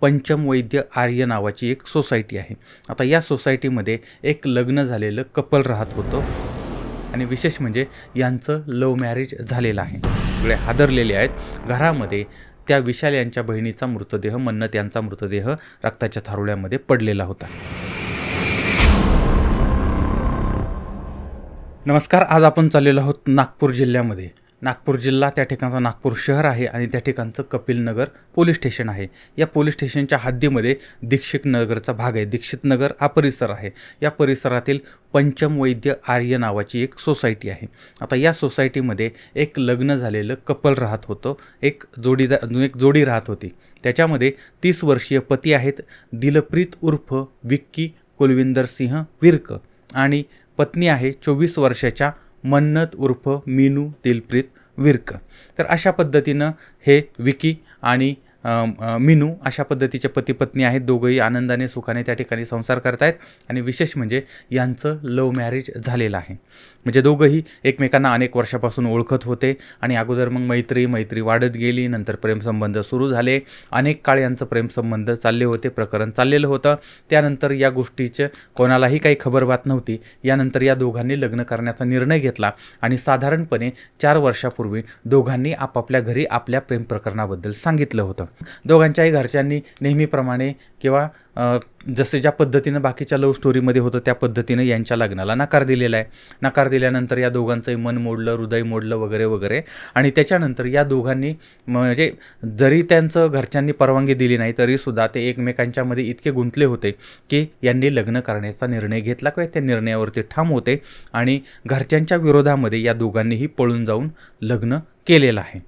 पंचम वैद्य आर्य नावाची एक सोसायटी आहे. आता या सोसायटीमध्ये एक लग्न झालेलं कपल राहत होतं. आणि विशेष म्हणजे यांचं लव मॅरेज झालेलं आहे. सगळे हादरलेले आहेत. घरामध्ये त्या विशाल यांच्या बहिणीचा मृतदेह मन्नत यांचा मृतदेह रक्ताच्या थारुळ्यामध्ये पडलेला होता. नमस्कार. आज आपण चाललेलो आहोत नागपूर जिल्ह्यामध्ये. नागपूर जिल्हा त्या ठिकाणचं नागपूर शहर आहे आणि त्या ठिकाणचं कपिलनगर पोलीस स्टेशन आहे. या पोलीस स्टेशनच्या हद्दीमध्ये दीक्षित नगरचा भाग आहे. दीक्षित नगर हा परिसर आहे. या परिसरातील पंचम वैद्य आर्य नावाची एक सोसायटी आहे. आता या सोसायटीमध्ये एक लग्न झालेलं कपल राहत होतं. एक जोडीदार एक जोडी राहत होती. त्याच्यामध्ये तीस वर्षीय पती आहेत. दिलप्रीत उर्फ विक्की कुलविंदर सिंह विर्क आणि पत्नी आहे चोवीस वर्षाच्या मन्नत उर्फ मीनू दिलप्रीत विर्क. तर अशा पद्धतीनं हे विकी आणि मिनू अशा पद्धतीचे पती पत्नी आहेत. दोघंही आनंदाने सुखाने त्या ठिकाणी संसार करतायत. आणि विशेष म्हणजे यांचं लव मॅरेज झालेलं आहे. म्हणजे दोघंही एकमेकांना अनेक वर्षापासून ओळखत होते. आणि अगोदर मग मैत्री मैत्री वाढत गेली नंतर प्रेमसंबंध सुरू झाले. अनेक काळ यांचं प्रेमसंबंध चालले होते प्रकरण चाललेलं होतं. त्यानंतर या गोष्टीचं कोणालाही काही खबरबात नव्हती. यानंतर या दोघांनी लग्न करण्याचा निर्णय घेतला. आणि साधारणपणे चार वर्षापूर्वी दोघांनी आपापल्या घरी आपल्या प्रेम प्रकरणाबद्दल सांगितलं होतं. दोघांच्याही घरच्यांनी नेहमीप्रमाणे किंवा जसे ज्या पद्धतीनं बाकीच्या लव्ह स्टोरीमध्ये होतं त्या पद्धतीनं यांच्या लग्नाला नकार दिलेला आहे. नकार दिल्यानंतर या दोघांचंही मन मोडलं हृदय मोडलं वगैरे वगैरे. आणि त्याच्यानंतर या दोघांनी म्हणजे जरी त्यांचं घरच्यांनी परवानगी दिली नाही तरीसुद्धा ते एकमेकांच्यामध्ये इतके गुंतले होते की यांनी लग्न करण्याचा निर्णय घेतला किंवा त्या निर्णयावरती ठाम होते आणि घरच्यांच्या विरोधामध्ये या दोघांनीही पळून जाऊन लग्न केलेलं आहे.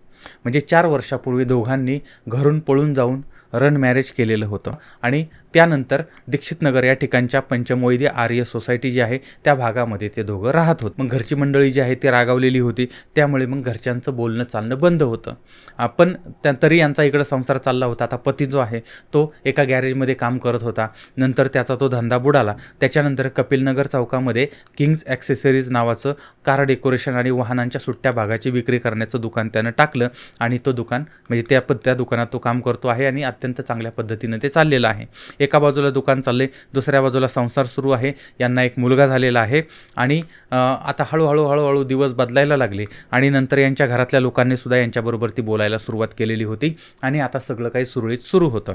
म्हणजे चार वर्षापूर्वी दोघांनी घरून पळून जाऊन रन मॅरेज केलेलं होतं. आणि त्यानंतर दीक्षित नगर या ठिकाणच्या पंचमवैद्य आर्य सोसायटी जी आहे त्या भागामध्ये ते दोघं राहत होत. मग घरची मंडळी जी आहे ती रागावलेली होती. त्यामुळे मग घरच्यांचं बोलणं चालणं बंद होतं. आपण पण त्या तरी यांचा इकडं संसार चालला होता. आता पती जो आहे तो एका गॅरेजमध्ये काम करत होता. नंतर त्याचा तो धंदा बुडाला. त्याच्यानंतर कपिलनगर चौकामध्ये किंग्ज ॲक्सेसरीज नावाचं कार डेकोरेशन आणि वाहनांच्या सुट्ट्या भागाची विक्री करण्याचं दुकान त्यानं टाकलं आणि तो दुकान म्हणजे त्या त्या दुकानात तो काम करतो आहे आणि अत्यंत चांगल्या पद्धतीनं ते चाललेलं आहे. एका बाजूला दुकान चालले दुसऱ्या बाजूला संसार सुरू आहे यांना एक मुलगा झालेला आहे. आणि आता हळूहळू हळूहळू दिवस बदलायला लागले. आणि नंतर यांच्या घरातल्या लोकांनी सुद्धा यांच्याबरोबर ती बोलायला सुरुवात केलेली होती. आणि आता सगळं काही सुरळीत सुरू होतं.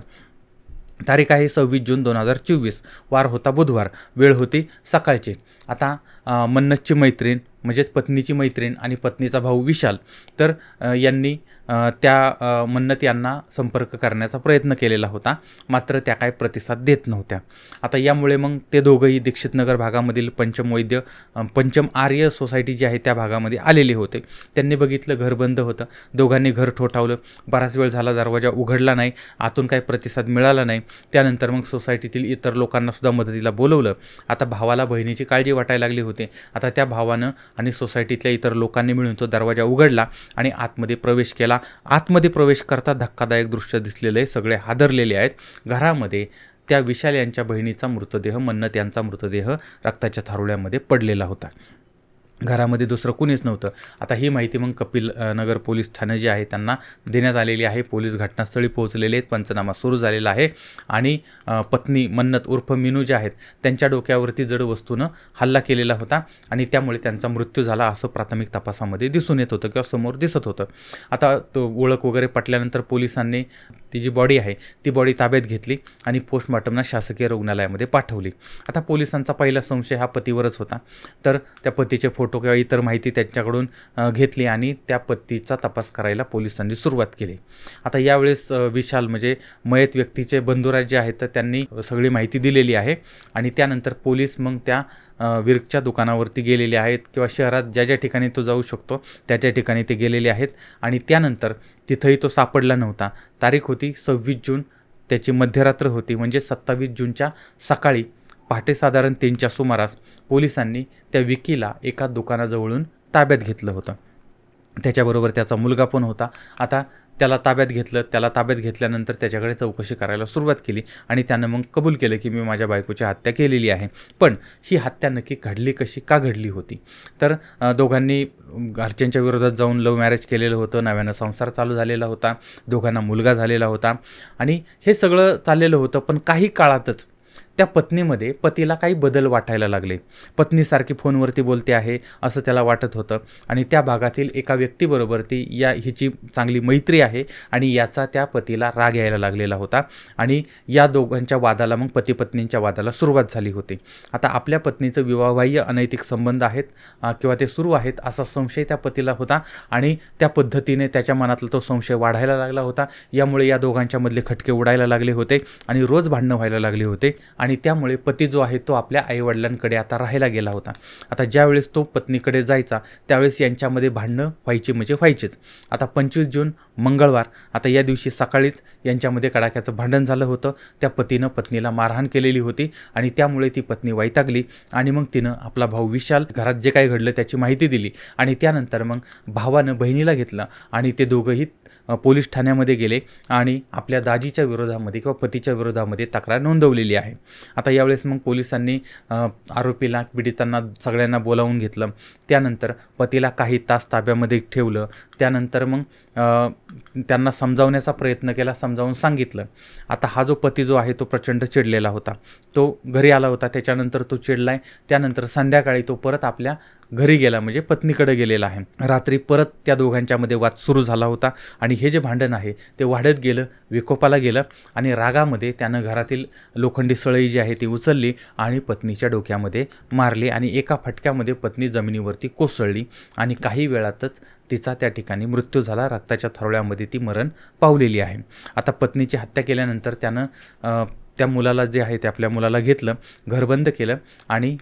तारीख आहे सव्वीस जून दोन हजार चोवीस. वार होता बुधवार. वेळ होती सकाळची. आता मन्नतची मैत्रीण म्हणजेच पत्नीची मैत्रीण आणि पत्नीचा भाऊ विशाल. तर यांनी त्या मन्नत यांना संपर्क करण्याचा प्रयत्न केलेला होता. मात्र त्या काय प्रतिसाद देत नव्हत्या. आता यामुळे मग ते दोघंही दीक्षितनगर भागामधील पंचम वैद्य पंचम आर्य सोसायटी जी आहे त्या भागामध्ये आलेले होते. त्यांनी बघितलं घर बंद होतं. दोघांनी घर ठोठावलं. बराच वेळ झाला दरवाजा उघडला नाही. आतून काही प्रतिसाद मिळाला नाही. त्यानंतर मग सोसायटीतील इतर लोकांनासुद्धा मदतीला बोलवलं. आता भावाला बहिणीची काळजी वाटायला लागली होती. आता त्या भावानं आणि सोसायटीतल्या इतर लोकांनी मिळून तो दरवाजा उघडला आणि आतमध्ये प्रवेश केला. आतमध्ये प्रवेश करता धक्कादायक दृश्य दिसलेलं आहे सगळे हादरलेले आहेत. घरामध्ये त्या विशाल यांच्या बहिणीचा मृतदेह मन्नत यांचा मृतदेह रक्ताच्या थारोळ्यामध्ये पडलेला होता. घरामध्ये दुसरं कुणीच नव्हतं. आता ही माहिती मग कपिल नगर पोलीस ठाणे जे आहे त्यांना देण्यात आलेली आहे. पोलीस घटनास्थळी पोहोचलेले आहेत. पंचनामा सुरू झालेला आहे. आणि पत्नी मन्नत उर्फ मिनू जे आहेत त्यांच्या डोक्यावरती जड वस्तूनं हल्ला केलेला होता आणि त्यामुळे त्यांचा मृत्यू झाला असं प्राथमिक तपासामध्ये दिसून येत होतं किंवा समोर दिसत होतं. आता तो ओळख वगैरे पटल्यानंतर पोलिसांनी ती जी बॉडी आहे ती बॉडी ताब्यात घेतली आणि पोस्टमॉर्टमला शासकीय रुग्णालयामध्ये पाठवली. आता पोलिसांचा पहिला संशय हा पतीवरच होता. तर त्या पतीचे फोटो किंवा इतर माहिती त्यांच्याकडून घेतली आणि त्या पतीचा तपास करायला पोलिसांनी सुरुवात केली. आता यावेळेस विशाल म्हणजे मयत व्यक्तीचे बंधुराज जे आहेत तर त्यांनी सगळी माहिती दिलेली आहे आणि त्यानंतर पोलीस मग त्या विरकच्या विर्कच्या दुकानावरती गेलेले आहेत किंवा शहरात ज्या ज्या ठिकाणी तो जाऊ शकतो त्या त्या ठिकाणी ते गेलेले आहेत आणि त्यानंतर तिथंही तो सापडला नव्हता. तारीख होती सव्वीस जून. त्याची मध्यरात्र होती. म्हणजे सत्तावीस जूनच्या सकाळी पहाटे साधारण तीनच्या सुमारास पोलिसांनी त्या विकीला एका दुकानाजवळून ताब्यात घेतलं होतं. त्याच्याबरोबर त्याचा मुलगा पण होता. आता त्याला ताब्यात घेतलं त्याला ताब्यात घेतल्यानंतर त्याच्याकडे चौकशी करायला सुरुवात केली आणि त्यानं मग कबूल केलं की मी माझ्या बायकोची हत्या केलेली आहे. पण ही हत्या नक्की घडली कशी? का घडली होती? तर दोघांनी घरच्यांच्या विरोधात जाऊन लव्ह मॅरेज केलेलं होतं. नव्यानं संसार चालू झालेला होता. दोघांना मुलगा झालेला होता. आणि हे सगळं चाललेलं होतं पण काही काळातच त्या पत्नीमध्ये पतीला काही बदल वाटायला लागले. पत्नीसारखी फोनवरती बोलते आहे असं त्याला वाटत होतं. आणि त्या भागातील एका व्यक्तीबरोबर ती या हिची चांगली मैत्री आहे आणि याचा त्या पतीला राग यायला लागलेला होता. आणि या दोघांच्या वादाला मग पती पत्नींच्या वादाला सुरुवात झाली होती. आता आपल्या पत्नीचं विवाहबाह्य अनैतिक संबंध आहेत किंवा ते सुरू आहेत असा संशय त्या पतीला होता. आणि त्या पद्धतीने त्याच्या मनातला तो संशय वाढायला लागला होता. यामुळे या दोघांच्यामधले खटके उडायला लागले होते आणि रोज भांडणं व्हायला लागले होते. आणि त्यामुळे पती जो आहे तो आपल्या आईवडिलांकडे आता राहायला गेला होता. आता ज्यावेळेस तो पत्नीकडे जायचा त्यावेळेस यांच्यामध्ये भांडणं व्हायची म्हणजे व्हायचीच. आता पंचवीस जून मंगळवार आता या दिवशी सकाळीच यांच्यामध्ये कडाक्याचं भांडण झालं होतं. त्या पतीनं पत्नीला मारहाण केलेली होती आणि त्यामुळे ती पत्नी वैतागली आणि मग तिनं आपला भाऊ विशाल घरात जे काही घडलं त्याची माहिती दिली आणि त्यानंतर मग भावानं बहिणीला घेतलं आणि ते दोघंही पोलीस ठाण्यामध्ये गेले आणि आपल्या दाजीच्या विरोधामध्ये किंवा पतीच्या विरोधामध्ये तक्रार नोंदवलेली आहे. आता यावेळेस मग पोलिसांनी आरोपीला पीडितांना सगळ्यांना बोलावून घेतलं. त्यानंतर पतीला काही तास ताब्यामध्ये ठेवलं. त्यानंतर मग त्यांना समजावण्याचा प्रयत्न केला समजावून सांगितलं. आता हा जो पती जो आहे तो प्रचंड चिडलेला होता. तो घरी आला होता त्याच्यानंतर तो चिडलाय. त्यानंतर संध्याकाळी तो परत आपल्या घरी गेला म्हणजे पत्नीकडे गेलेला आहे. रात्री परत त्या दोघांच्यामध्ये वाद सुरू झाला होता आणि हे जे भांडण आहे ते वाढत गेलं विकोपाला गेलं आणि रागामध्ये त्यानं घरातील लोखंडी सळई जी आहे ती उचलली आणि पत्नीच्या डोक्यामध्ये मारली आणि एका फटक्यामध्ये पत्नी जमिनीवरती कोसळली आणि काही वेळातच तिचा त्या ठिकाणी मृत्यू झाला. रक्ताच्या थरोळ्यामध्ये ती मरण पावलेली आहे. आता पत्नीची हत्या केल्यानंतर त्यानं त्या मुलाला जे आहे ते आपल्या मुलाला घेतलं घरबंद केलं आणि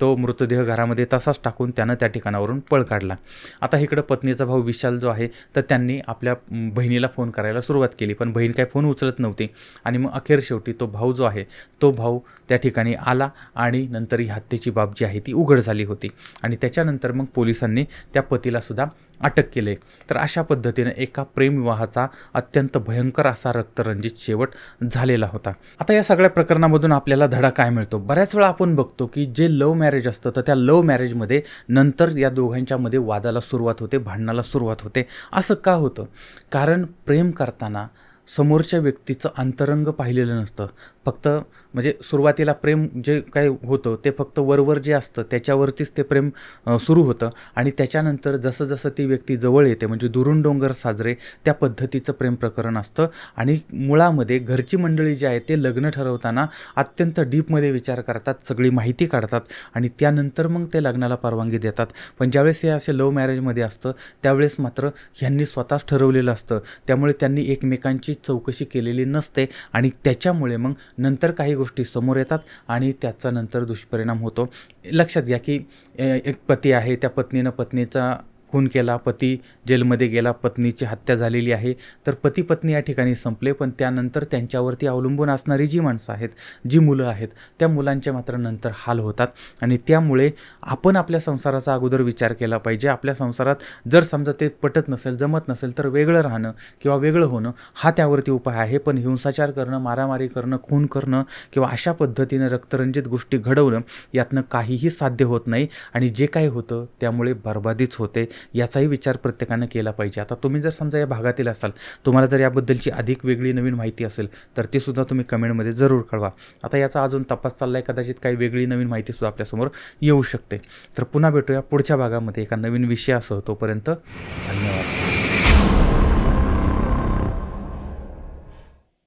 तो मृतदेह घरामध्ये तसाच टाकून त्यानं त्या ठिकाणावरून पळ काढला. आता इकडं पत्नीचा भाऊ विशाल जो आहे तर त्यांनी आपल्या बहिणीला फोन करायला सुरुवात केली पण बहीण काय फोन उचलत नव्हती. आणि मग अखेर शेवटी तो भाऊ जो आहे तो भाऊ त्या ठिकाणी आला आणि नंतर ही हत्येची बाब जी आहे ती उघड झाली होती. आणि त्याच्यानंतर मग पोलिसांनी त्या पतीलासुद्धा अटक केले. तर अशा पद्धतीनं एका प्रेमविवाहाचा अत्यंत भयंकर असा रक्तरंजित शेवट झालेला होता. आता या सगळ्या प्रकरणामधून आपल्याला धडा काय मिळतो? बऱ्याच वेळा आपण बघतो की जे लव्ह मॅरेज असतं तर त्या लव्ह मॅरेजमध्ये नंतर या दोघांच्यामध्ये वादाला सुरुवात होते भांडणाला सुरुवात होते. असं का होतं? कारण प्रेम करताना समोरच्या व्यक्तीचं अंतरंग पाहिलेलं नसतं. फक्त म्हणजे सुरुवातीला प्रेम जे काही होतं ते फक्त वरवर जे असतं त्याच्यावरतीच ते प्रेम सुरू होतं. आणि त्याच्यानंतर जसं जसं ती व्यक्ती जवळ येते म्हणजे दुरून डोंगर साजरे त्या पद्धतीचं प्रेम प्रकरण असतं. आणि मुळामध्ये घरची मंडळी जी आहे ते लग्न ठरवताना अत्यंत डीपमध्ये विचार करतात सगळी माहिती काढतात आणि त्यानंतर मग ते लग्नाला परवानगी देतात. पण ज्यावेळेस हे असे लव्ह मॅरेजमध्ये असतं त्यावेळेस मात्र ह्यांनी स्वतःच ठरवलेलं असतं. त्यामुळे त्यांनी एकमेकांची चौकशी केलेली नसते आणि त्याच्यामुळे मग नंतर काही गोष्टी समोर येतात आणि त्याचा नंतर दुष्परिणाम होतो. लक्षात घ्या की एक पती आहे त्या पत्नीनं पत्नीचा खून केला पती जेलमध्ये गेला पत्नीची हत्या झालेली आहे. तर पती पत्नी या ठिकाणी संपले पण त्यानंतर त्यांच्यावरती अवलंबून असणारी जी माणसं आहेत जी मुलं आहेत त्या मुलांच्या मात्र नंतर हाल होतात. आणि त्यामुळे आपण आपल्या संसाराचा अगोदर विचार केला पाहिजे. आपल्या संसारात जर समजा ते पटत नसेल जमत नसेल तर वेगळं राहणं किंवा वेगळं होणं हा त्यावरती उपाय आहे. पण हिंसाचार करणं मारामारी करणं खून करणं किंवा अशा पद्धतीनं रक्तरंजित गोष्टी घडवणं यातनं काहीही साध्य होत नाही. आणि जे काही होतं त्यामुळे बर्बादीच होते. याचाही विचार प्रत्येकानं केला पाहिजे. आता तुम्ही जर समजा या भागातील असाल तुम्हाला जर याबद्दलची अधिक वेगळी नवीन माहिती असेल तर ती सुद्धा तुम्ही कमेंटमध्ये जरूर कळवा. आता याचा अजून तपास चालला आहे कदाचित काही वेगळी नवीन माहितीसुद्धा आपल्यासमोर येऊ शकते. तर पुन्हा भेटूया पुढच्या भागामध्ये एका नवीन विषयासह तोपर्यंत. धन्यवाद.